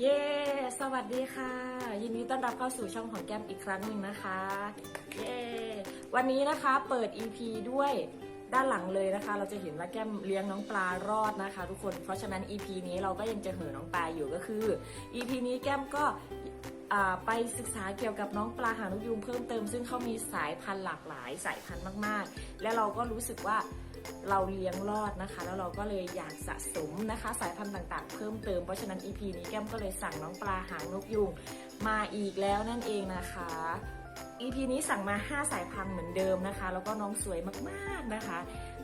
เย้ สวัสดีค่ะ ยินดีต้อนรับเข้าสู่ช่องของแก้มอีกครั้งหนึ่งนะคะ เย้ วันนี้นะคะเปิด EP ด้วยด้านหลังเลยนะคะ เราจะเห็นว่าแก้มเลี้ยงน้องปลารอดนะคะ ทุกคน เพราะฉะนั้น EP นี้เราก็ยังจะเห่อน้องปลาอยู่ก็คือ EP นี้แก้มก็ไปศึกษาเกี่ยวกับน้องปลาหางนกยูงเพิ่มเติม ซึ่งเขามีสายพันธุ์หลากหลายสายพันธุ์มาก ๆ และเราก็รู้สึกว่า เราเลี้ยงรอดนะคะ แล้วเราก็เลยอยากสะสมนะคะ สายพันธุ์ต่างๆ เพิ่มเติม เพราะฉะนั้น EP นี้แก้มก็เลยสั่งน้องปลาหางนกยูงมาอีกแล้วนั่นเองนะคะ EP นี้สั่งมา 5 สายพันธุ์เหมือนเดิมนะคะ แล้วก็น้องสวยมากๆนะคะ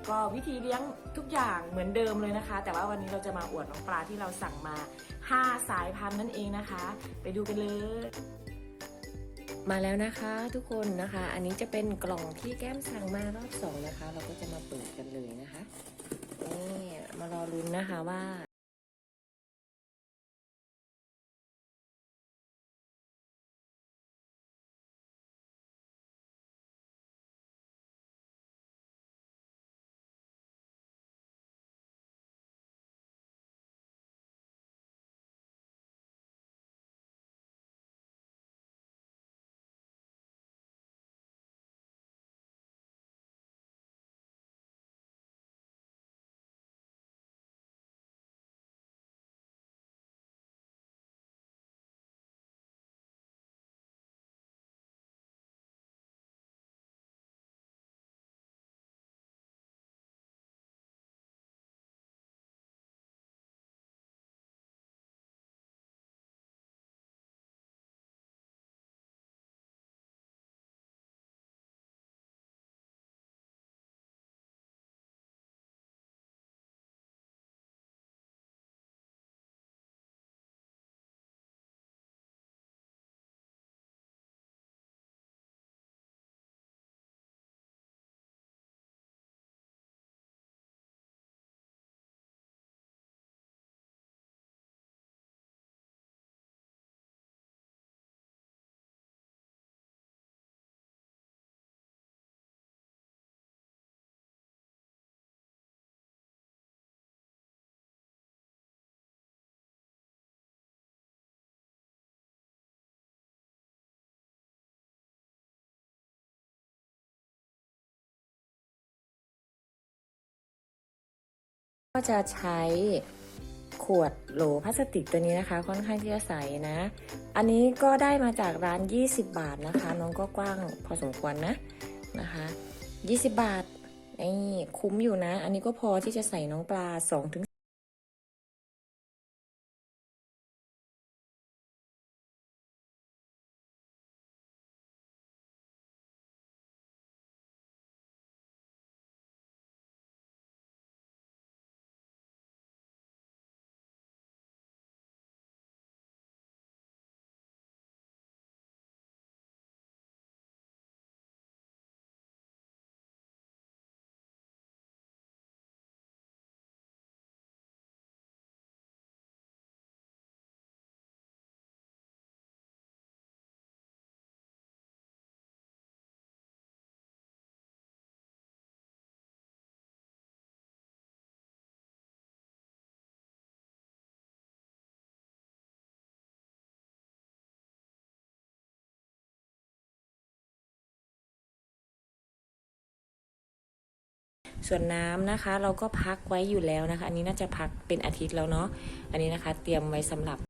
ก็วิธีเลี้ยงทุกอย่างเหมือนเดิมเลยนะคะ แต่ว่าวันนี้เราจะมาอวดน้องปลาที่เราสั่งมา 5 สายพันธุ์นั่นเองนะคะ ไปดูกันเลย มาแล้วนะคะทุกคนนะคะ อันนี้จะเป็นกล่องที่แก้มสั่งมารอบสองนะคะ เราก็จะมาเปิดกันเลยนะคะนี่มารอลุ้นนะคะว่า ก็จะใช้ขวดโหลพลาสติกตัวนี้นะคะ ค่อนข้างที่จะใสนะ อันนี้ก็ได้มาจากร้าน 20 บาทนะคะ น้องก็กว้างพอสมควรนะนะคะ 20 บาทนี่คุ้มอยู่นะ อันนี้ก็พอที่จะใส่น้องปลา2ถึง ส่วนน้ำนะคะ เราก็พักไว้อยู่แล้วนะคะ อันนี้น่าจะพักเป็นอาทิตย์แล้วเนาะอันนี้นะคะ เตรียมไว้สำหรับ